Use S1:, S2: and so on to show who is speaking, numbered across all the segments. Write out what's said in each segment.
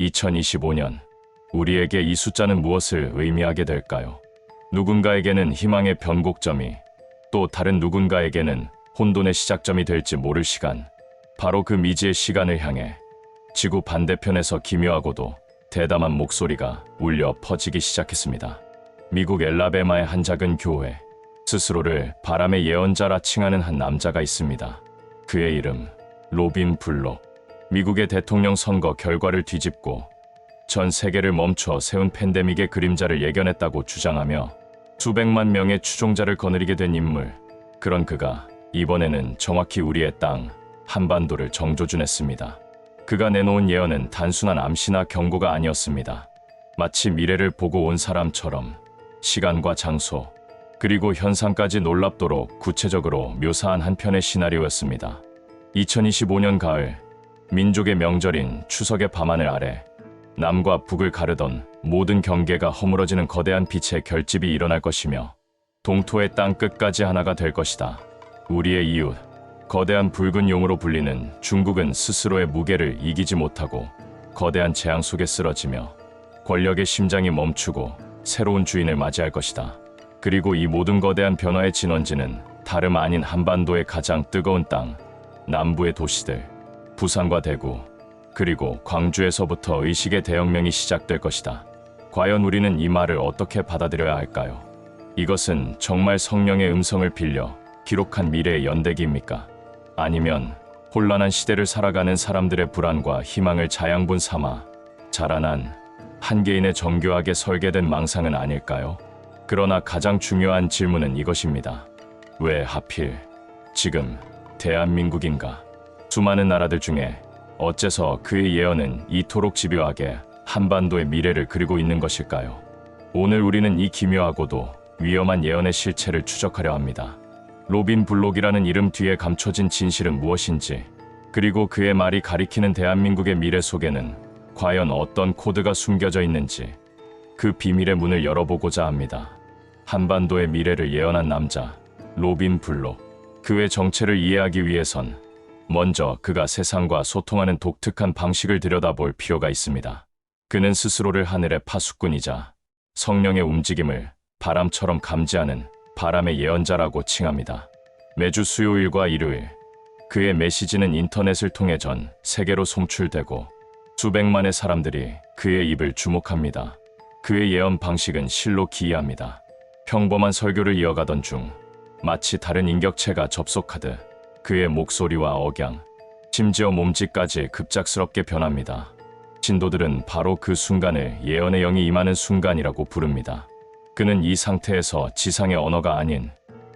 S1: 2025년 우리에게 이 숫자는 무엇을 의미하게 될까요? 누군가에게는 희망의 변곡점이 또 다른 누군가에게는 혼돈의 시작점이 될지 모를 시간. 바로 그 미지의 시간을 향해 지구 반대편에서 기묘하고도 대담한 목소리가 울려 퍼지기 시작했습니다. 미국 엘라베마의 한 작은 교회. 스스로를 바람의 예언자라 칭하는 한 남자가 있습니다. 그의 이름 로빈 블록. 미국의 대통령 선거 결과를 뒤집고 전 세계를 멈춰 세운 팬데믹의 그림자를 예견했다고 주장하며 수백만 명의 추종자를 거느리게 된 인물. 그런 그가 이번에는 정확히 우리의 땅 한반도를 정조준했습니다. 그가 내놓은 예언은 단순한 암시나 경고가 아니었습니다. 마치 미래를 보고 온 사람처럼 시간과 장소 그리고 현상까지 놀랍도록 구체적으로 묘사한 한 편의 시나리오였습니다. 2025년 가을 민족의 명절인 추석의 밤하늘 아래 남과 북을 가르던 모든 경계가 허물어지는 거대한 빛의 결집이 일어날 것이며 동토의 땅 끝까지 하나가 될 것이다. 우리의 이웃, 거대한 붉은 용으로 불리는 중국은 스스로의 무게를 이기지 못하고 거대한 재앙 속에 쓰러지며 권력의 심장이 멈추고 새로운 주인을 맞이할 것이다. 그리고 이 모든 거대한 변화의 진원지는 다름 아닌 한반도의 가장 뜨거운 땅, 남부의 도시들, 부산과 대구, 그리고 광주에서부터 의식의 대혁명이 시작될 것이다. 과연 우리는 이 말을 어떻게 받아들여야 할까요? 이것은 정말 성령의 음성을 빌려 기록한 미래의 연대기입니까? 아니면 혼란한 시대를 살아가는 사람들의 불안과 희망을 자양분 삼아 자라난 한 개인의 정교하게 설계된 망상은 아닐까요? 그러나 가장 중요한 질문은 이것입니다. 왜 하필 지금 대한민국인가? 수많은 나라들 중에 어째서 그의 예언은 이토록 집요하게 한반도의 미래를 그리고 있는 것일까요? 오늘 우리는 이 기묘하고도 위험한 예언의 실체를 추적하려 합니다. 로빈 블록이라는 이름 뒤에 감춰진 진실은 무엇인지, 그리고 그의 말이 가리키는 대한민국의 미래 속에는 과연 어떤 코드가 숨겨져 있는지, 그 비밀의 문을 열어보고자 합니다. 한반도의 미래를 예언한 남자, 로빈 블록. 그의 정체를 이해하기 위해선 먼저 그가 세상과 소통하는 독특한 방식을 들여다볼 필요가 있습니다. 그는 스스로를 하늘의 파수꾼이자 성령의 움직임을 바람처럼 감지하는 바람의 예언자라고 칭합니다. 매주 수요일과 일요일, 그의 메시지는 인터넷을 통해 전 세계로 송출되고 수백만의 사람들이 그의 입을 주목합니다. 그의 예언 방식은 실로 기이합니다. 평범한 설교를 이어가던 중 마치 다른 인격체가 접속하듯 그의 목소리와 억양, 심지어 몸짓까지 급작스럽게 변합니다. 신도들은 바로 그 순간을 예언의 영이 임하는 순간이라고 부릅니다. 그는 이 상태에서 지상의 언어가 아닌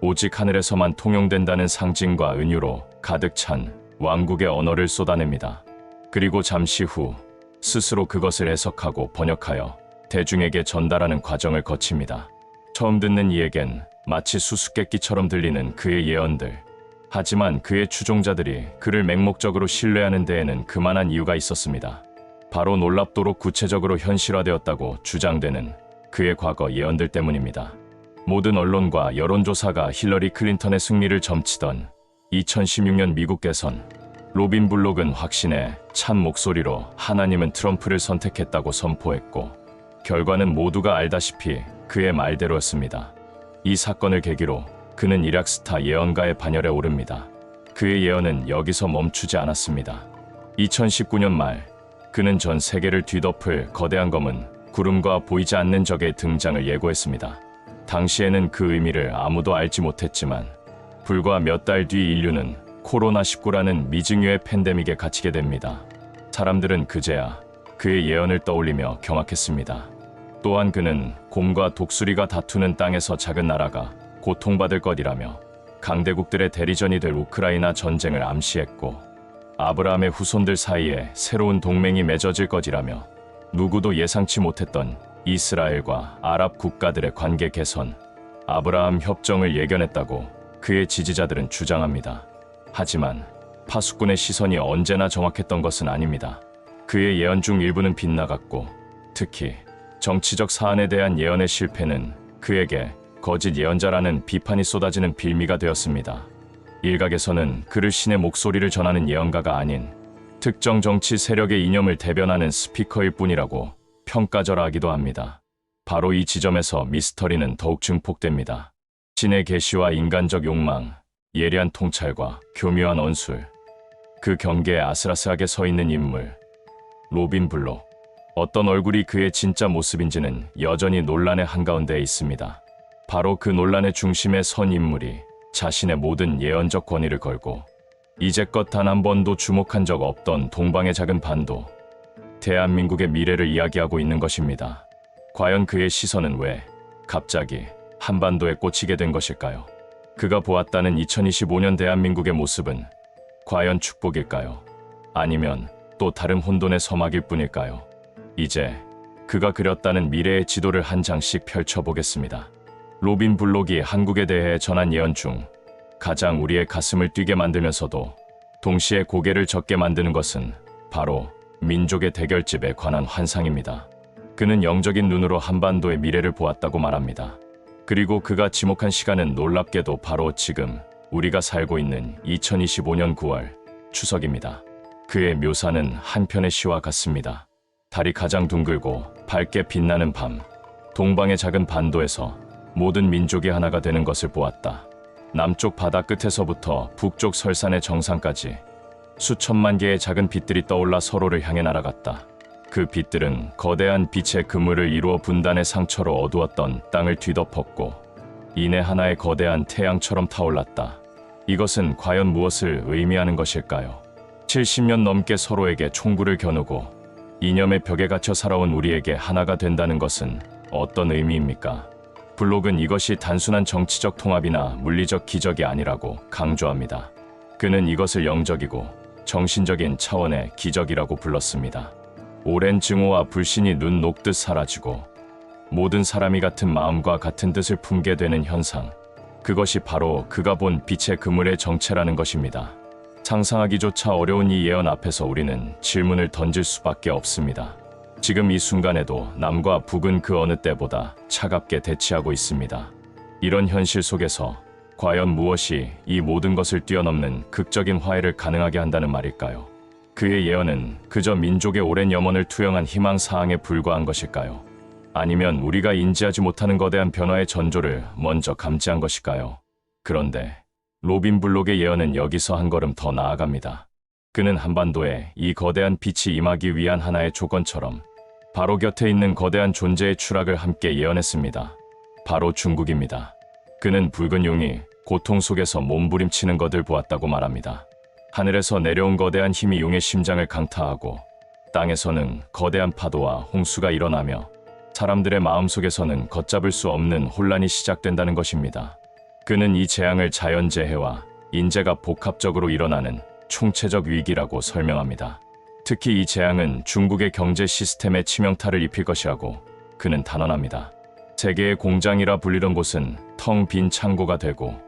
S1: 오직 하늘에서만 통용된다는 상징과 은유로 가득 찬 왕국의 언어를 쏟아냅니다. 그리고 잠시 후 스스로 그것을 해석하고 번역하여 대중에게 전달하는 과정을 거칩니다. 처음 듣는 이에겐 마치 수수께끼처럼 들리는 그의 예언들. 하지만 그의 추종자들이 그를 맹목적으로 신뢰하는 데에는 그만한 이유가 있었습니다. 바로 놀랍도록 구체적으로 현실화되었다고 주장되는 그의 과거 예언들 때문입니다. 모든 언론과 여론조사가 힐러리 클린턴의 승리를 점치던 2016년 미국 대선, 로빈 블록은 확신에 찬 목소리로 하나님은 트럼프를 선택했다고 선포했고, 결과는 모두가 알다시피 그의 말대로였습니다. 이 사건을 계기로 그는 일약 스타 예언가의 반열에 오릅니다. 그의 예언은 여기서 멈추지 않았습니다. 2019년 말 그는 전 세계를 뒤덮을 거대한 검은 구름과 보이지 않는 적의 등장을 예고했습니다. 당시에는 그 의미를 아무도 알지 못했지만 불과 몇 달 뒤 인류는 코로나19라는 미증유의 팬데믹에 갇히게 됩니다. 사람들은 그제야 그의 예언을 떠올리며 경악했습니다. 또한 그는 곰과 독수리가 다투는 땅에서 작은 나라가 고통받을 것이라며 강대국들의 대리전이 될 우크라이나 전쟁을 암시했고 아브라함의 후손들 사이에 새로운 동맹이 맺어질 것이라며 누구도 예상치 못했던 이스라엘과 아랍 국가들의 관계 개선, 아브라함 협정을 예견했다고 그의 지지자들은 주장합니다. 하지만 파수꾼의 시선이 언제나 정확했던 것은 아닙니다. 그의 예언 중 일부는 빗나갔고 특히 정치적 사안에 대한 예언의 실패는 그에게 거짓 예언자라는 비판이 쏟아지는 빌미가 되었습니다. 일각에서는 그를 신의 목소리를 전하는 예언가가 아닌 특정 정치 세력의 이념을 대변하는 스피커일 뿐이라고 평가절하하기도 합니다. 바로 이 지점에서 미스터리는 더욱 증폭됩니다. 신의 계시와 인간적 욕망, 예리한 통찰과 교묘한 언술, 그 경계에 아슬아슬하게 서 있는 인물, 로빈 블록. 어떤 얼굴이 그의 진짜 모습인지는 여전히 논란의 한가운데에 있습니다. 바로 그 논란의 중심에 선 인물이 자신의 모든 예언적 권위를 걸고 이제껏 단 한 번도 주목한 적 없던 동방의 작은 반도, 대한민국의 미래를 이야기하고 있는 것입니다. 과연 그의 시선은 왜 갑자기 한반도에 꽂히게 된 것일까요? 그가 보았다는 2025년 대한민국의 모습은 과연 축복일까요? 아니면 또 다른 혼돈의 서막일 뿐일까요? 이제 그가 그렸다는 미래의 지도를 한 장씩 펼쳐보겠습니다. 로빈 블록이 한국에 대해 전한 예언 중 가장 우리의 가슴을 뛰게 만들면서도 동시에 고개를 젓게 만드는 것은 바로 민족의 대결집에 관한 환상입니다. 그는 영적인 눈으로 한반도의 미래를 보았다고 말합니다. 그리고 그가 지목한 시간은 놀랍게도 바로 지금 우리가 살고 있는 2025년 9월 추석입니다. 그의 묘사는 한편의 시와 같습니다. 달이 가장 둥글고 밝게 빛나는 밤, 동방의 작은 반도에서 모든 민족이 하나가 되는 것을 보았다. 남쪽 바다 끝에서부터 북쪽 설산의 정상까지 수천만 개의 작은 빛들이 떠올라 서로를 향해 날아갔다. 그 빛들은 거대한 빛의 그물을 이루어 분단의 상처로 어두웠던 땅을 뒤덮었고 이내 하나의 거대한 태양처럼 타올랐다. 이것은 과연 무엇을 의미하는 것일까요? 70년 넘게 서로에게 총구를 겨누고 이념의 벽에 갇혀 살아온 우리에게 하나가 된다는 것은 어떤 의미입니까? 블록은 이것이 단순한 정치적 통합이나 물리적 기적이 아니라고 강조합니다. 그는 이것을 영적이고 정신적인 차원의 기적이라고 불렀습니다. 오랜 증오와 불신이 눈 녹듯 사라지고 모든 사람이 같은 마음과 같은 뜻을 품게 되는 현상. 그것이 바로 그가 본 빛의 그물의 정체라는 것입니다. 상상하기조차 어려운 이 예언 앞에서 우리는 질문을 던질 수밖에 없습니다. 지금 이 순간에도 남과 북은 그 어느 때보다 차갑게 대치하고 있습니다. 이런 현실 속에서 과연 무엇이 이 모든 것을 뛰어넘는 극적인 화해를 가능하게 한다는 말일까요? 그의 예언은 그저 민족의 오랜 염원을 투영한 희망 사항에 불과한 것일까요? 아니면 우리가 인지하지 못하는 거대한 변화의 전조를 먼저 감지한 것일까요? 그런데 로빈 블록의 예언은 여기서 한 걸음 더 나아갑니다. 그는 한반도에 이 거대한 빛이 임하기 위한 하나의 조건처럼 바로 곁에 있는 거대한 존재의 추락을 함께 예언했습니다. 바로 중국입니다. 그는 붉은 용이 고통 속에서 몸부림치는 것을 보았다고 말합니다. 하늘에서 내려온 거대한 힘이 용의 심장을 강타하고 땅에서는 거대한 파도와 홍수가 일어나며 사람들의 마음속에서는 걷잡을 수 없는 혼란이 시작된다는 것입니다. 그는 이 재앙을 자연재해와 인재가 복합적으로 일어나는 총체적 위기라고 설명합니다. 특히 이 재앙은 중국의 경제 시스템에 치명타를 입힐 것이라고 그는 단언합니다. 세계의 공장이라 불리던 곳은 텅 빈 창고가 되고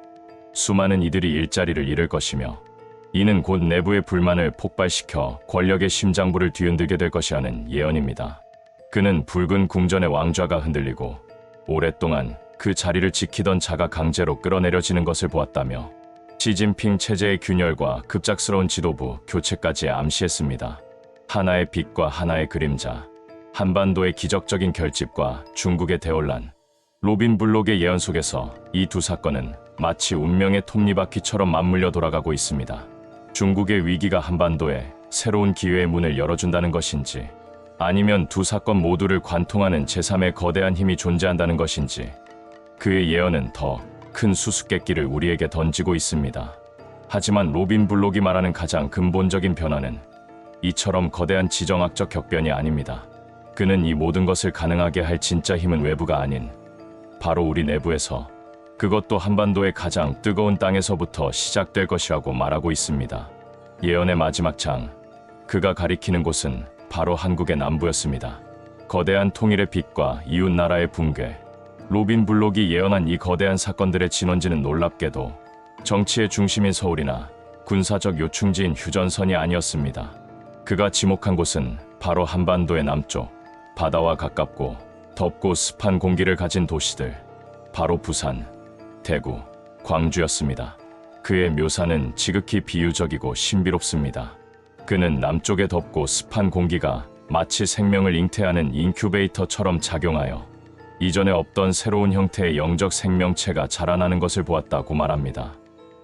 S1: 수많은 이들이 일자리를 잃을 것이며 이는 곧 내부의 불만을 폭발시켜 권력의 심장부를 뒤흔들게 될 것이라는 예언입니다. 그는 붉은 궁전의 왕좌가 흔들리고 오랫동안 그 자리를 지키던 자가 강제로 끌어내려지는 것을 보았다며 시진핑 체제의 균열과 급작스러운 지도부 교체까지 암시했습니다. 하나의 빛과 하나의 그림자, 한반도의 기적적인 결집과 중국의 대혼란, 로빈 블록의 예언 속에서 이 두 사건은 마치 운명의 톱니바퀴처럼 맞물려 돌아가고 있습니다. 중국의 위기가 한반도에 새로운 기회의 문을 열어준다는 것인지, 아니면 두 사건 모두를 관통하는 제3의 거대한 힘이 존재한다는 것인지, 그의 예언은 더 큰 수수께끼를 우리에게 던지고 있습니다. 하지만 로빈 블록이 말하는 가장 근본적인 변화는 이처럼 거대한 지정학적 격변이 아닙니다. 그는 이 모든 것을 가능하게 할 진짜 힘은 외부가 아닌 바로 우리 내부에서 그것도 한반도의 가장 뜨거운 땅에서부터 시작될 것이라고 말하고 있습니다. 예언의 마지막 장, 그가 가리키는 곳은 바로 한국의 남부였습니다. 거대한 통일의 빛과 이웃 나라의 붕괴, 로빈 블록이 예언한 이 거대한 사건들의 진원지는 놀랍게도 정치의 중심인 서울이나 군사적 요충지인 휴전선이 아니었습니다. 그가 지목한 곳은 바로 한반도의 남쪽, 바다와 가깝고 덥고 습한 공기를 가진 도시들, 바로 부산, 대구, 광주였습니다. 그의 묘사는 지극히 비유적이고 신비롭습니다. 그는 남쪽의 덥고 습한 공기가 마치 생명을 잉태하는 인큐베이터처럼 작용하여 이전에 없던 새로운 형태의 영적 생명체가 자라나는 것을 보았다고 말합니다.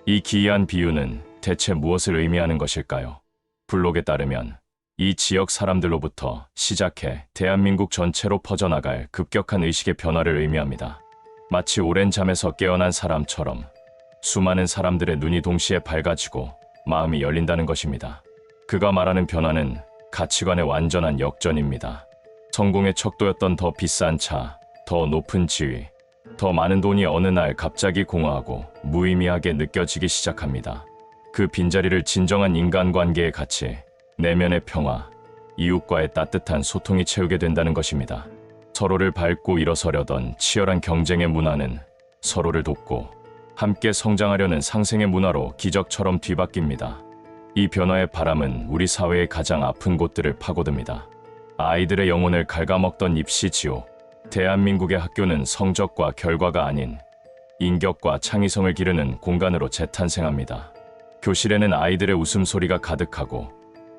S1: 이 기이한 비유는 대체 무엇을 의미하는 것일까요? 블록에 따르면 이 지역 사람들로부터 시작해 대한민국 전체로 퍼져나갈 급격한 의식의 변화를 의미합니다. 마치 오랜 잠에서 깨어난 사람처럼 수많은 사람들의 눈이 동시에 밝아지고 마음이 열린다는 것입니다. 그가 말하는 변화는 가치관의 완전한 역전입니다. 성공의 척도였던 더 비싼 차, 더 높은 지위, 더 많은 돈이 어느 날 갑자기 공허하고 무의미하게 느껴지기 시작합니다. 그 빈자리를 진정한 인간관계의 가치, 내면의 평화, 이웃과의 따뜻한 소통이 채우게 된다는 것입니다. 서로를 밟고 일어서려던 치열한 경쟁의 문화는 서로를 돕고 함께 성장하려는 상생의 문화로 기적처럼 뒤바뀝니다. 이 변화의 바람은 우리 사회의 가장 아픈 곳들을 파고듭니다. 아이들의 영혼을 갉아먹던 입시 지옥, 대한민국의 학교는 성적과 결과가 아닌 인격과 창의성을 기르는 공간으로 재탄생합니다. 교실에는 아이들의 웃음소리가 가득하고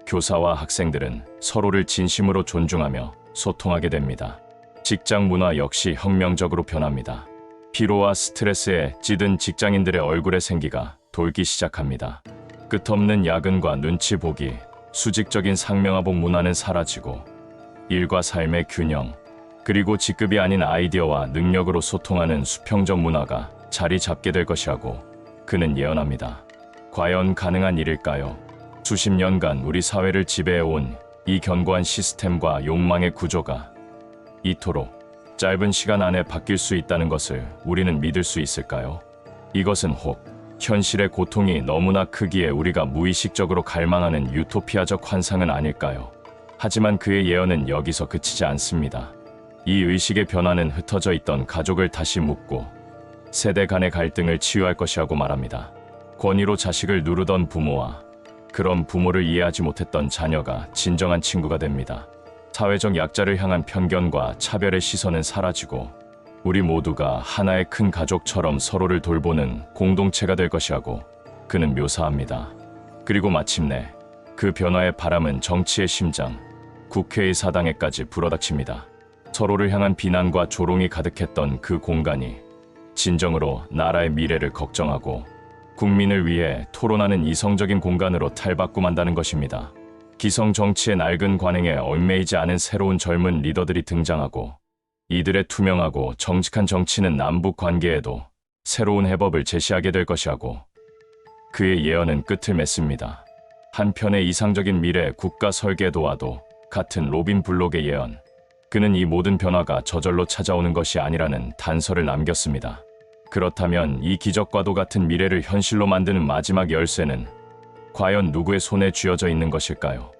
S1: 교사와 학생들은 서로를 진심으로 존중하며 소통하게 됩니다. 직장 문화 역시 혁명적으로 변합니다. 피로와 스트레스에 찌든 직장인들의 얼굴에 생기가 돌기 시작합니다. 끝없는 야근과 눈치 보기, 수직적인 상명하복 문화는 사라지고 일과 삶의 균형, 그리고 직급이 아닌 아이디어와 능력으로 소통하는 수평적 문화가 자리 잡게 될 것이라고 그는 예언합니다. 과연 가능한 일일까요? 수십 년간 우리 사회를 지배해온 이 견고한 시스템과 욕망의 구조가 이토록 짧은 시간 안에 바뀔 수 있다는 것을 우리는 믿을 수 있을까요? 이것은 혹 현실의 고통이 너무나 크기에 우리가 무의식적으로 갈망하는 유토피아적 환상은 아닐까요? 하지만 그의 예언은 여기서 그치지 않습니다. 이 의식의 변화는 흩어져 있던 가족을 다시 묶고 세대 간의 갈등을 치유할 것이라고 말합니다. 권위로 자식을 누르던 부모와 그런 부모를 이해하지 못했던 자녀가 진정한 친구가 됩니다. 사회적 약자를 향한 편견과 차별의 시선은 사라지고 우리 모두가 하나의 큰 가족처럼 서로를 돌보는 공동체가 될 것이라고 그는 묘사합니다. 그리고 마침내 그 변화의 바람은 정치의 심장, 국회의 사당에까지 불어닥칩니다. 서로를 향한 비난과 조롱이 가득했던 그 공간이 진정으로 나라의 미래를 걱정하고 국민을 위해 토론하는 이성적인 공간으로 탈바꿈한다는 것입니다. 기성 정치의 낡은 관행에 얽매이지 않은 새로운 젊은 리더들이 등장하고 이들의 투명하고 정직한 정치는 남북 관계에도 새로운 해법을 제시하게 될 것이라고 그의 예언은 끝을 맺습니다. 한편의 이상적인 미래 국가 설계도와도 같은 로빈 블록의 예언. 그는 이 모든 변화가 저절로 찾아오는 것이 아니라는 단서를 남겼습니다. 그렇다면 이 기적과도 같은 미래를 현실로 만드는 마지막 열쇠는 과연 누구의 손에 쥐어져 있는 것일까요?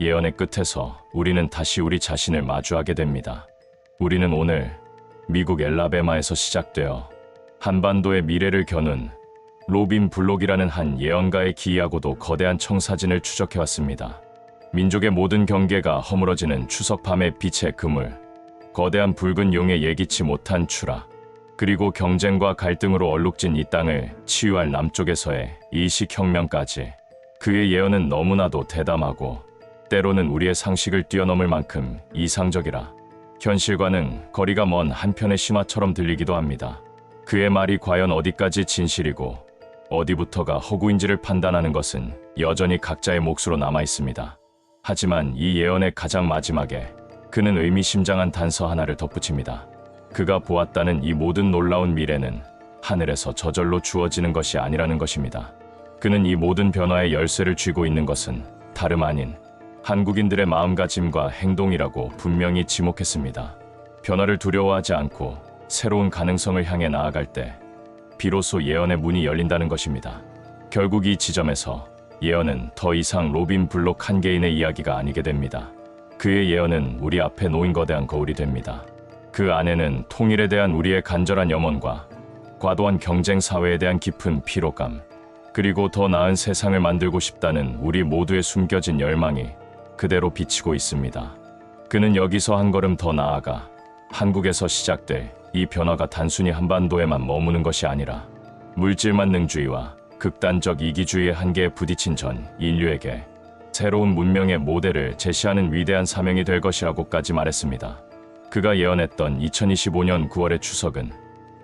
S1: 예언의 끝에서 우리는 다시 우리 자신을 마주하게 됩니다. 우리는 오늘 미국 엘라베마에서 시작되어 한반도의 미래를 겨눈 로빈 블록이라는 한 예언가의 기이하고도 거대한 청사진을 추적해왔습니다. 민족의 모든 경계가 허물어지는 추석 밤의 빛의 그물, 거대한 붉은 용의 예기치 못한 추락, 그리고 경쟁과 갈등으로 얼룩진 이 땅을 치유할 남쪽에서의 이식혁명까지 그의 예언은 너무나도 대담하고 때로는 우리의 상식을 뛰어넘을 만큼 이상적이라 현실과는 거리가 먼 한편의 심화처럼 들리기도 합니다. 그의 말이 과연 어디까지 진실이고 어디부터가 허구인지를 판단하는 것은 여전히 각자의 몫으로 남아 있습니다. 하지만 이 예언의 가장 마지막에 그는 의미심장한 단서 하나를 덧붙입니다. 그가 보았다는 이 모든 놀라운 미래는 하늘에서 저절로 주어지는 것이 아니라는 것입니다. 그는 이 모든 변화의 열쇠를 쥐고 있는 것은 다름 아닌 한국인들의 마음가짐과 행동이라고 분명히 지목했습니다. 변화를 두려워하지 않고 새로운 가능성을 향해 나아갈 때 비로소 예언의 문이 열린다는 것입니다. 결국 이 지점에서 예언은 더 이상 로빈 블록 한 개인의 이야기가 아니게 됩니다. 그의 예언은 우리 앞에 놓인 거대한 거울이 됩니다. 그 안에는 통일에 대한 우리의 간절한 염원과 과도한 경쟁 사회에 대한 깊은 피로감, 그리고 더 나은 세상을 만들고 싶다는 우리 모두의 숨겨진 열망이 그대로 비치고 있습니다. 그는 여기서 한 걸음 더 나아가 한국에서 시작될 이 변화가 단순히 한반도에만 머무는 것이 아니라 물질 만능주의와 극단적 이기주의의 한계에 부딪힌 전 인류에게 새로운 문명의 모델을 제시하는 위대한 사명이 될 것이라고까지 말했습니다. 그가 예언했던 2025년 9월의 추석은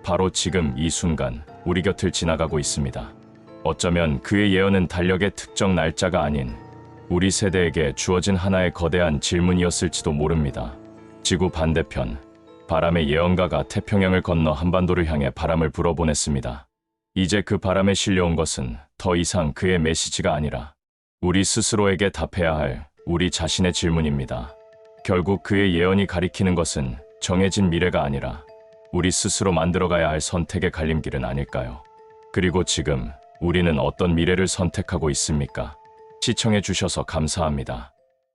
S1: 바로 지금 이 순간 우리 곁을 지나가고 있습니다. 어쩌면 그의 예언은 달력의 특정 날짜가 아닌 우리 세대에게 주어진 하나의 거대한 질문이었을지도 모릅니다. 지구 반대편 바람의 예언가가 태평양을 건너 한반도를 향해 바람을 불어보냈습니다. 이제 그 바람에 실려온 것은 더 이상 그의 메시지가 아니라 우리 스스로에게 답해야 할 우리 자신의 질문입니다. 결국 그의 예언이 가리키는 것은 정해진 미래가 아니라 우리 스스로 만들어가야 할 선택의 갈림길은 아닐까요? 그리고 지금 우리는 어떤 미래를 선택하고 있습니까? 시청해 주셔서 감사합니다.